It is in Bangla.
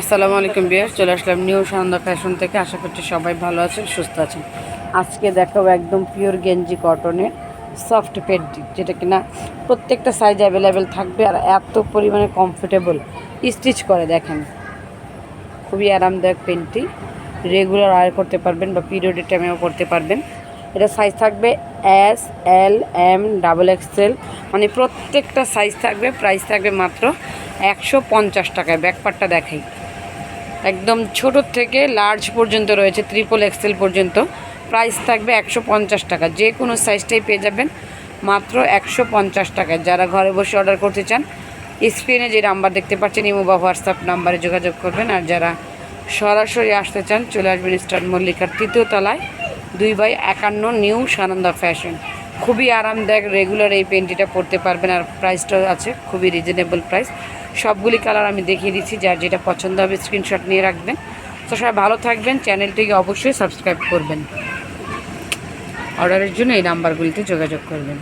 আসসালামু আলাইকুম বিয়ার, চলে আসলাম নিউ সানন্দা ফ্যাশন থেকে। আশা করছি সবাই ভালো আছেন, সুস্থ আছেন। আজকে দেখাবো একদম পিওর গেঞ্জি কটনের সফট পেন্টি যেটা কিনা প্রত্যেকটা সাইজ অ্যাভেলেবেল থাকবে আর এত পরিমাণে কমফোর্টেবল স্টিচ করে, দেখেন। খুবই আরামদায়ক পেন্টটি রেগুলার আয় করতে পারবেন বা পিরিয়ডের টাইমেও করতে পারবেন। এটা সাইজ থাকবে S L M double XL মানে প্রত্যেকটা সাইজ থাকবে প্রাইস থাকবে মাত্র একশো পঞ্চাশ টাকায়। ব্যাকপারটা দেখাই। একদম ছোট থেকে লার্জ পর্যন্ত রয়েছে ট্রিপল এক্সেল পর্যন্ত। প্রাইস থাকবে একশো পঞ্চাশ টাকা। যে কোনো সাইজটাই পেয়ে যাবেন। মাত্র একশো পঞ্চাশ টাকায়। যারা ঘরে বসে অর্ডার করতে চান স্ক্রিনে যে নাম্বার দেখতে পাচ্ছেন, ইমো বা হোয়াটসঅ্যাপ নাম্বারে যোগাযোগ করবেন। আর যারা সরাসরি আসতে চান, চলে আসবেন স্টার মল্লিকার তৃতীয় তলায়, দুই বাই একান্ন নিউ সানন্দা ফ্যাশন। খুবই আরামদায়ক রেগুলার এই পেন্টিটা পরতে পারবেন আর প্রাইসটাও আছে, খুবই রিজনেবল প্রাইস সবগুলি কালার আমি দেখিয়ে দিচ্ছি, যার যেটা পছন্দ হবে স্ক্রিনশট নিয়ে রাখবেন। তো সবাই ভালো থাকবেন চ্যানেলটিকে অবশ্যই সাবস্ক্রাইব করবেন। অর্ডারের জন্য এই নাম্বারগুলিতে যোগাযোগ করবেন।